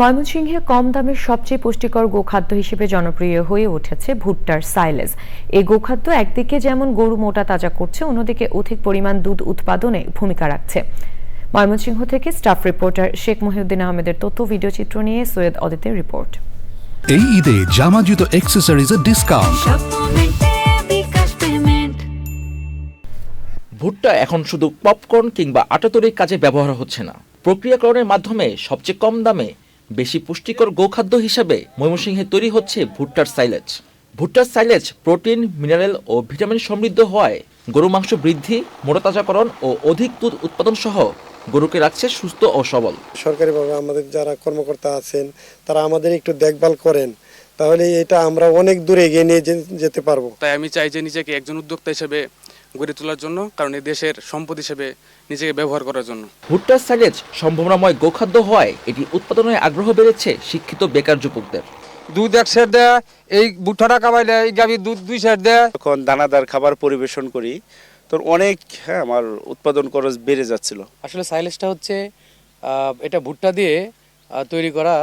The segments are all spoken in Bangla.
ময়মনসিংহে কম দামের সবচেয়ে পুষ্টিকর গোখাদ্য হিসেবে জনপ্রিয় হয়ে উঠেছে ভুট্টার সাইলেজ। এই গোখাদ্য একদিকে যেমন গরু মোটা তাজা করছে অন্যদিকে অধিক পরিমাণ দুধ উৎপাদনে ভূমিকা রাখছে। ময়মনসিংহ থেকে স্টাফ রিপোর্টার শেখ মহিউদ্দিন আহমেদের তথ্য ভিডিও চিত্র নিয়ে সৈয়দ অদিতের রিপোর্ট। এই ঈদে জামা জুতো অ্যাক্সেসরিজের ডিসকাউন্ট ভুট্টা এখন শুধু পপকর্ন কিংবা আটা তৈরির কাজে ব্যবহার হচ্ছে না। প্রক্রিয়াকরণের মাধ্যমে সবচেয়ে কম দামে বেশি পুষ্টিকর গোখাদ্য হিসাবে ময়মনসিংহে তৈরি হচ্ছে ভুট্টার সাইলেজ। ভুট্টার সাইলেজ প্রোটিন মিনারেল ও ভিটামিন সমৃদ্ধ হওয়ায় গরু মাংস বৃদ্ধি মোটাতাজাকরণ ও অধিক দুধ উৎপাদন সহ গরুকে রাখছে সুস্থ ও সবল। সরকারিভাবে আমাদের যারা কর্মকর্তা আছেন তারা আমাদের একটু দেখভাল করেন তাহলে এটা আমরা অনেক দূরে এগিয়ে নিয়ে যেতে পারব। তাই আমি চাই যে নিজেকে একজন উদ্যোক্তা হিসেবে গড়ে তোলার জন্য কারণ এই দেশের সম্পদ হিসেবে নিজেকে ব্যবহার করার জন্য। ভুট্টার সাইলেজ সম্ভাবনাময় গোখাদ্য হওয়ায় এটি উৎপাদনে আগ্রহ বেড়েছে শিক্ষিত বেকার যুবকদের। দুধ এক সের দেয় এই বুঠাটা কামাইলে এই গাভীর দুধ দুই সের দেয়। যখন দানাদার খাবার পরিবেশন করি তো অনেক হ্যাঁ আমার উৎপাদন খরচ বেড়ে যাচ্ছিল। আসলে সাইলেজটা হচ্ছে এটা ভুট্টা দিয়ে তৈরি করা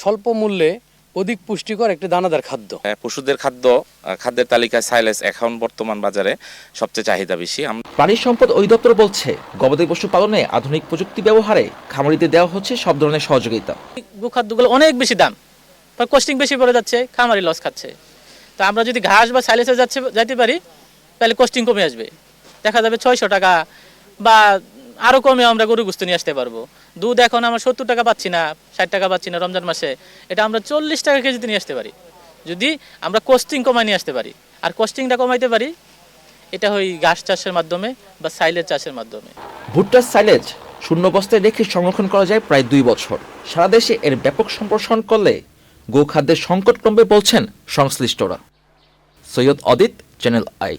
স্বল্প মূল্যে অধিক পুষ্টিকর একটি দানাদার খাদ্য। হ্যাঁ, পশুদের খাদ্য খাদ্যের তালিকায় সাইলেস এখন বর্তমান বাজারে সবচেয়ে চাহিদা বেশি। প্রাণী সম্পদ অধিদপ্তর বলছে গবাদি পশু পালনে আধুনিক প্রযুক্তি ব্যবহারে খামারিতে দেওয়া হচ্ছে সব ধরনের সহযোগিতা। গোখাদ্যগুলো অনেক বেশি দাম কস্টিং বেশি পড়ে যাচ্ছে খামারি লস খাচ্ছে। তো আমরা যদি ঘাস বা সাইলেসে যাচ্ছে যাইতে পারি তাহলে কস্টিং কমে আসবে। দেখা যাবে ছয়শো টাকা বা আরও কমে আমরা গরু গুস্ত নিয়ে আসতে পারব। দুধ এখন আমরা সত্তর টাকা পাচ্ছি না, ষাট টাকা পাচ্ছি না রমজান মাসে। এটা আমরা চল্লিশ টাকা কেজিতে নিয়ে আসতে পারি। যদি আমরা কস্টিং কমায় নিয়ে আসতে পারি। আর কস্টিংটা কমাইতে পারি, এটা ওই ঘাস চাষের মাধ্যমে বা সাইলেজ চাষের মাধ্যমে। ভুট্টার সাইলেজ শূন্য বস্তায় রেখে সংরক্ষণ করা যায় প্রায় দুই বছর। সারা দেশে এর ব্যাপক সম্প্রসারণ করলে গোখাদ্যের সংকট কমবে বলছেন সংশ্লিষ্টরা। সৈয়দ অদিত চ্যানেল আই